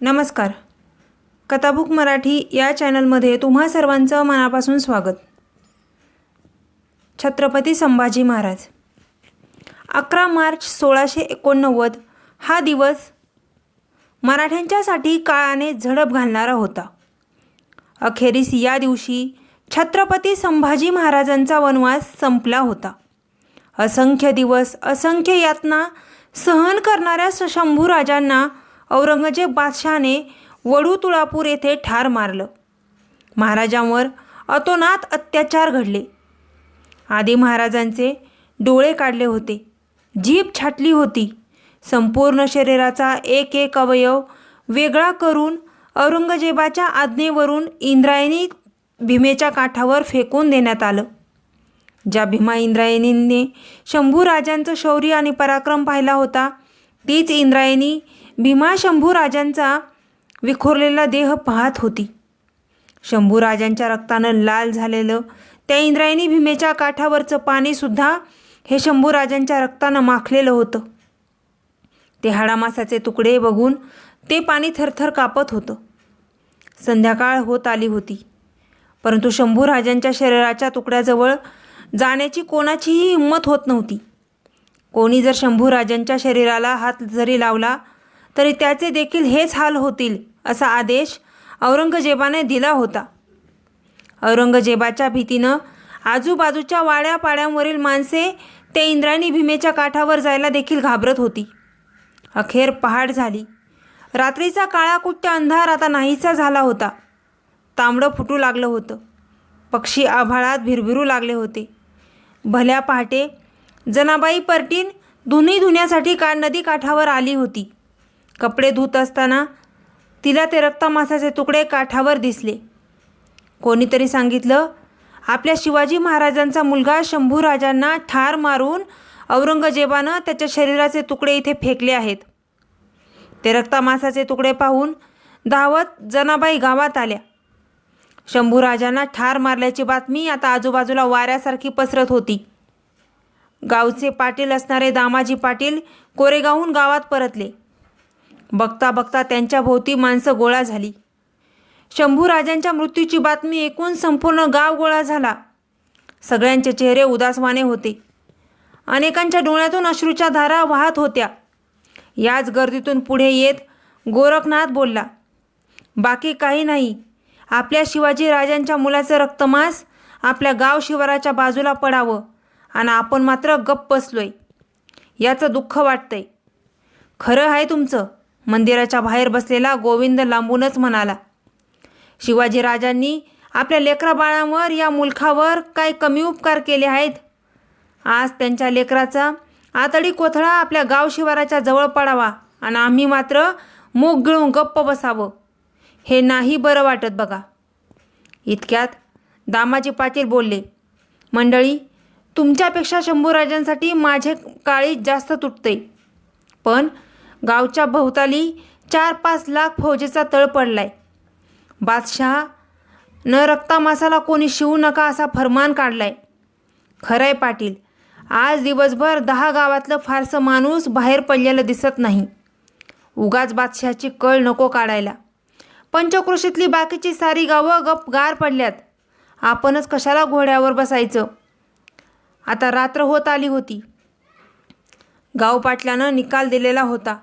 नमस्कार. कथाबुक मराठी या चॅनलमध्ये तुम्हा सर्वांचं मनापासून स्वागत. छत्रपती संभाजी महाराज. अकरा मार्च सोळाशे एकोणनव्वद हा दिवस मराठ्यांच्यासाठी काळाने झडप घालणारा होता. अखेरीस या दिवशी छत्रपती संभाजी महाराजांचा वनवास संपला होता. असंख्य दिवस असंख्य यातना सहन करणाऱ्या स- शंभू राजांना औरंगजेब बादशहाने वडू तुळापूर येथे ठार मारलं. महाराजांवर अतोनात अत्याचार घडले. आधी महाराजांचे डोळे काढले होते. जीभ छाटली होती. संपूर्ण शरीराचा एक एक अवयव वेगळा करून औरंगजेबाच्या आज्ञेवरून इंद्रायणी भीमेच्या काठावर फेकून देण्यात आलं. ज्या भीमा इंद्रायणींनी शंभू राजांचं शौर्य आणि पराक्रम पाहिला होता तीच इंद्रायणी भीमा शंभू राजांचा विखुरलेला देह पाहत होती. शंभूराजांच्या रक्तानं लाल झालेलं त्या इंद्रायणी भीमेच्या काठावरचं पाणीसुद्धा हे शंभू राजांच्या रक्तानं माखलेलं होतं. ते हाडामासाचे तुकडे बघून ते पाणी थरथर कापत होतं. संध्याकाळ होत आली होती. परंतु शंभू राजांच्या शरीराच्या तुकड्याजवळ जाण्याची कोणाचीही हिंमत होत नव्हती. कोणी जर शंभूराजांच्या शरीराला हात जरी लावला तरी त्याचे देखील हेच हाल होतील असा आदेश औरंगजेबाने दिला होता. औरंगजेबाच्या भीतीनं आजूबाजूच्या वाड्यापाड्यांवरील माणसे ते इंद्रायणी भीमेच्या काठावर जायला देखील घाबरत होती. अखेर पहाट झाली. रात्रीचा काळाकुट्ट अंधार आता नाहीसा झाला होता. तांबडं फुटू लागलं होतं. पक्षी आभाळात भिरभिरू लागले होते. भल्या पहाटे जनाबाई परटीन धुनी धुण्यासाठी का नदी काठावर आली होती? कपडे धुत असताना तिला ते रक्तमासाचे तुकडे काठावर दिसले. कोणीतरी सांगितलं आपल्या शिवाजी महाराजांचा मुलगा शंभू राजांना ठार मारून औरंगजेबानं त्याच्या शरीराचे तुकडे इथे फेकले आहेत. ते रक्तामासाचे तुकडे पाहून धावत जनाबाई गावात आल्या. शंभूराजांना ठार मारल्याची बातमी आता आजूबाजूला वाऱ्यासारखी पसरत होती. गावचे पाटील असणारे दामाजी पाटील कोरेगावहून गावात परतले. बघता बघता त्यांच्या भोवती माणसं गोळा झाली. शंभू राजांच्या मृत्यूची बातमी ऐकून संपूर्ण गाव गोळा झाला. सगळ्यांचे चेहरे उदासवाने होते. अनेकांच्या डोळ्यातून अश्रूच्या धारा वाहत होत्या. याच गर्दीतून पुढे येत गोरखनाथ बोलला बाकी काही नाही. आपल्या शिवाजी राजांच्या मुलाचं रक्तमास आपल्या गाव शिवाराच्या बाजूला पडावं आणि आपण मात्र गप्प बसलोय. याचं दुःख वाटतंय. खरं आहे तुमचं. मंदिराच्या बाहेर बसलेला गोविंद लांबूनच म्हणाला शिवाजी राजांनी आपल्या लेकराबाळांवर या मुलखावर काय कमी उपकार केले आहेत? आज त्यांच्या लेकराचा आतडी कोथळा आपल्या गाव शिवाराच्या जवळ पडावा आणि आम्ही मात्र मूग गिळून गप्प बसावं. हे नाही बरं वाटत बघा. इतक्यात दामाजी पाटील बोलले मंडळी तुमच्यापेक्षा शंभूराजांसाठी माझे काळी जास्त तुटते पण गावच्या भोवताली चार पाच लाख फौजेचा तळ पडलाय. बादशहा न रक्ता मासाला कोणी शिवू नका असा फरमान काढलाय. खरंय पाटील आज दिवसभर दहा गावातलं फारसं माणूस बाहेर पडलेलं दिसत नाही. उगाच बादशहाची कळ नको काढायला. पंचकृषीतली बाकीची सारी गावं गप गार पडल्यात. आपणच कशाला घोड्यावर बसायचं? आता रात्र होत आली होती. गाव पाटलानं निकाल दिलेला होता.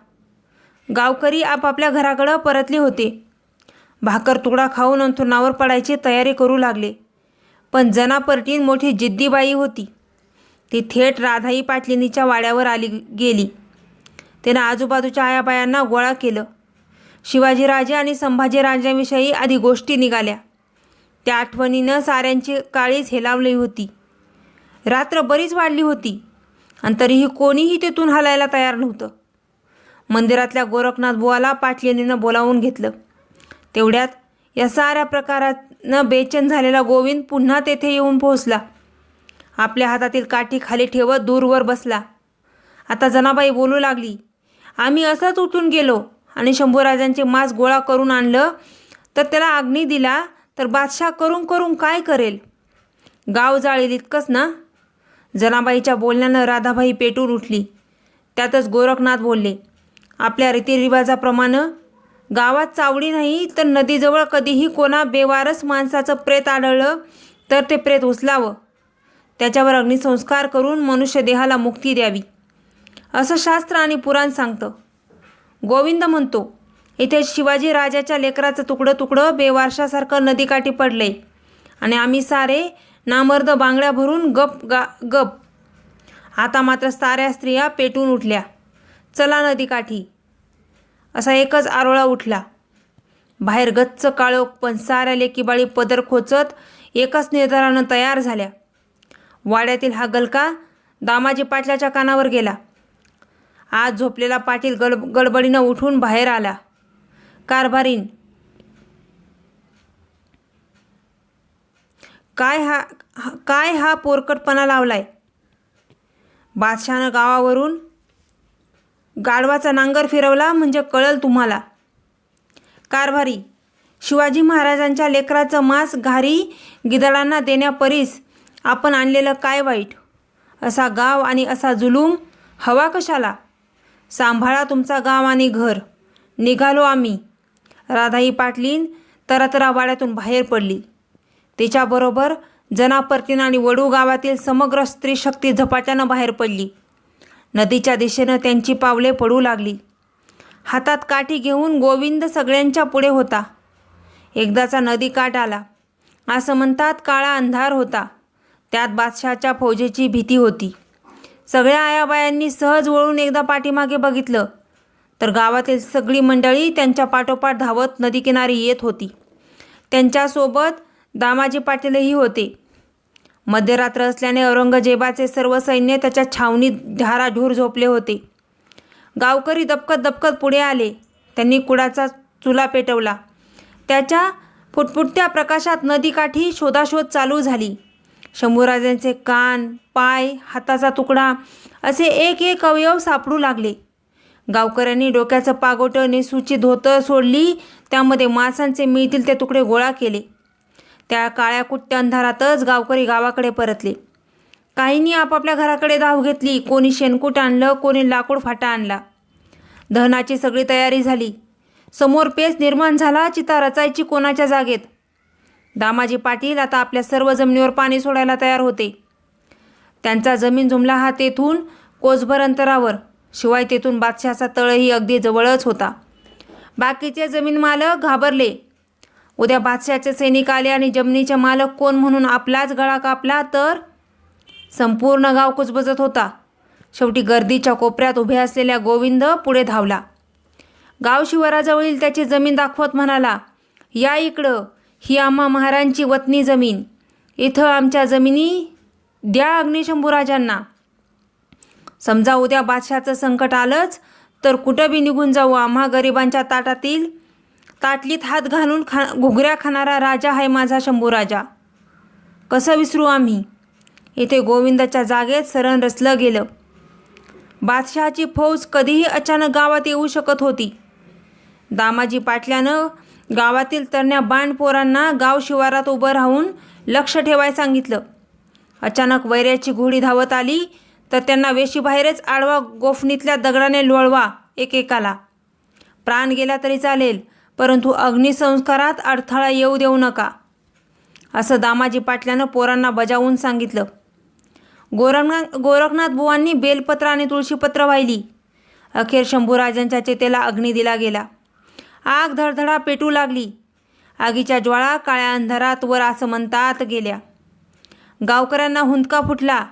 गावकरी आपापल्या घराकडं परतले होते. भाकर तुकडा खाऊन अंथरुणावर पडायची तयारी करू लागले. पण जनापरटीन मोठी जिद्दीबाई होती. ती थेट राधाई पाटलिनीच्या वाड्यावर आली गेली. तिनं आजूबाजूच्या आयाबायांना गोळा केलं. शिवाजीराजे आणि संभाजीराजांविषयी आधी गोष्टी निघाल्या. त्या आठवणीनं साऱ्यांची काळीच हेलावली होती. रात्र बरीच वाढली होती. आणि तरीही कोणीही तिथून हलायला तयार नव्हतं. मंदिरातल्या गोरखनाथ बुवाला पाटलिनीनं बोलावून घेतलं. तेवढ्यात या साऱ्या प्रकारानं बेचैन झालेला गोविंद पुन्हा तेथे येऊन पोहोचला. आपल्या हातातील काठी खाली ठेवत दूरवर बसला. आता जनाबाई बोलू लागली आम्ही असंच उठून गेलो आणि शंभूराजांचे मांस गोळा करून आणलं तर त्याला अग्नी दिला तर बादशाह करून करून काय करेल? गाव जाळेल इतकंच ना? जनाबाईच्या बोलण्यानं राधाबाई पेटून उठली. त्यातच गोरखनाथ बोलले आपल्या रीतिरिवाजाप्रमाणे. गावात चावडी नाही तर नदीजवळ कधीही कोणा बेवारस माणसाचं प्रेत आढळलं तर ते प्रेत उचलावं. त्याच्यावर अग्निसंस्कार करून मनुष्य देहाला मुक्ती द्यावी. असं शास्त्र आणि पुराण सांगतं. गोविंद म्हणतो इथे शिवाजी राजाच्या लेकराचं तुकडं तुकडं बेवारशासारखं नदीकाठी पडलंय. आणि आम्ही सारे नामर्द बांगड्या भरून गप गा गप. आता मात्र साऱ्या स्त्रिया पेटून उठल्या. चला नदीकाठी असा एकच आरोळा उठला. बाहेर गच्च काळोख पण साऱ्या लेकीबाळी पदर खोचत एकाच निर्धारानं तयार झाल्या. वाड्यातील हा गलका दामाजी पाटलाच्या कानावर गेला. आज झोपलेला पाटील गड गडबडीनं उठून बाहेर आला. कारभारीन काय हा हा- काय हा पोरकटपणा लावलाय? बादशहानं गावावरून गाढवाचा नांगर फिरवला म्हणजे कळल तुम्हाला. कारभारी शिवाजी महाराजांच्या लेकराचं मांस घारी गिदळांना देण्यापरीस आपण आणलेलं काय वाईट? असा गाव आणि असा जुलूम हवा कशाला? सांभाळा तुमचा गाव आणि घर. निघालो आम्ही. राधाई पाटलीन तरतरा वाड्यातून बाहेर पडली. तिच्याबरोबर जनापर्तीन आणि वडू गावातील समग्र स्त्री शक्ती झपाट्यानं बाहेर पडली. नदीच्या दिशेनं त्यांची पावले पडू लागली. हातात काठी घेऊन गोविंद सगळ्यांच्या पुढे होता. एकदाचा नदी काठ आला. असं म्हणतात काळा अंधार होता. त्यात बादशाहच्या फौजेची भीती होती. सगळ्या आयाबायांनी सहज वळून एकदा पाठीमागे बघितलं. तर गावातील सगळी मंडळी त्यांच्या पाठोपाठ धावत नदीकिनारी येत होती. त्यांच्यासोबत दामाजी पाटीलही होते. मध्यरात्र असल्याने औरंगजेबाचे सर्व सैन्य त्याच्या छावणीत धाराढूर झोपले होते. गावकरी दपकत दपकत पुढे आले. त्यांनी कुडाचा चुला पेटवला. त्याच्या फुटफुटत्या प्रकाशात नदीकाठी शोधाशोध चालू झाली. शंभूराजांचे कान पाय हाताचा तुकडा असे एक एक अवयव सापडू लागले. गावकऱ्यांनी डोक्याचं पागोटं नेसूची धोतं सोडली. त्यामध्ये मांसांचे मिळतील ते तुकडे गोळा केले. त्या काळ्या कुट्ट्या अंधारातच गावकरी गावाकडे परतले. काहींनी आपापल्या घराकडे धाव घेतली. कोणी शेणकूट आणलं कोणी लाकूड फाटा आणला. दहनाची सगळी तयारी झाली. समोर पेच निर्माण झाला चिता रचायची कोणाच्या जागेत? दामाजी पाटील आता आपल्या सर्व जमिनीवर पाणी सोडायला तयार होते. त्यांचा जमीन जुमला हा तेथून कोसभर अंतरावर. शिवाय तेथून बादशहाचा तळही अगदी जवळच होता. बाकीचे जमीन मालक घाबरले. उद्या बादशाचे सैनिक आले आणि जमिनीचे मालक कोण म्हणून आपलाच गळा कापला तर? संपूर्ण गाव कुजबजत होता. शेवटी गर्दीच्या कोपऱ्यात उभे असलेल्या गोविंद पुढे धावला. गाव शिवाराजवळील त्याची जमीन दाखवत म्हणाला या इकडं ही आम्हा महारांची वतनी जमीन. इथं आमच्या जमिनी द्या अग्निशंभूराजांना समजा उद्या बादशाचं संकट आलंच तर कुठं बी निघून जाऊ आम्हा गरिबांच्या ताटातील ताटलीत हात घालून खा घुगऱ्या खाणारा राजा आहे माझा शंभूराजा कसं विसरू आम्ही? इथे गोविंदाच्या जागेत सरण रचलं गेलं. बादशहाची फौज कधीही अचानक गावात येऊ शकत होती. दामाजी पाटल्यानं गावातील तरण्या बाणपोरांना गाव शिवारात उभं राहून लक्ष ठेवाय सांगितलं. अचानक वैऱ्याची घोडी धावत आली तर त्यांना वेशीबाहेरच आडवा गोफणीतल्या दगडाने लोळवा एकेकाला. प्राण गेला तरी चालेल परंतु अग्निसंस्कारात अडथळा येऊ देऊ नका असं दामाजी पाटल्यानं पोरांना बजावून सांगितलं. गोरखनाथ गोरखनाथ बुवांनी बेलपत्र आणि तुळशीपत्र वाहिली. अखेर शंभूराजांच्या चेतेला अग्नी दिला गेला. आग धडधडा पेटू लागली. आगीच्या ज्वाळा काळ्या अंधारात वर आसमंतात गेल्या. गावकऱ्यांना हुंदका फुटला.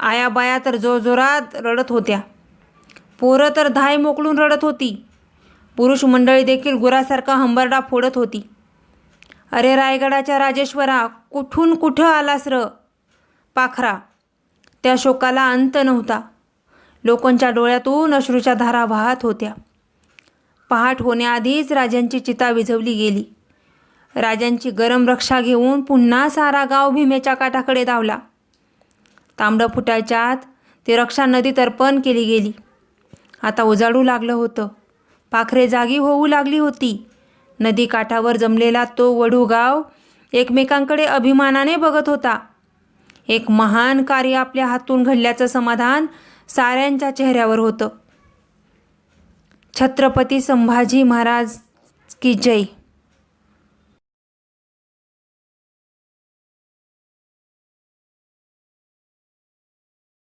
आयाबाया तर जोरजोरात रडत होत्या. पोरं तर धाय मोकळून रडत होती. पुरुष मंडळी देखील गुरासारखा हंबरडा फोडत होती. अरे रायगडाच्या राजेश्वरा कुठून कुठं आलास र? पाखरा. त्या शोकाला अंत नव्हता. लोकांच्या डोळ्यातून अश्रूच्या धारा वाहत होत्या. पहाट होण्याआधीच राजांची चिता विझवली गेली. राजांची गरम रक्षा घेऊन पुन्हा सारा गाव भीमेच्या काठाकडे धावला. तांबडं फुटायच्या आत ती रक्षा नदीत अर्पण केली गेली. आता उजाडू लागलं होतं. पाखरे जागी होऊ लागली होती. नदी काठावर जमलेला तो वढूगाव एकमेकांकडे अभिमानाने बघत होता. एक महान कार्य आपल्या हातून घडल्याचं समाधान साऱ्यांच्या चेहऱ्यावर होतं. छत्रपती संभाजी महाराज की जय.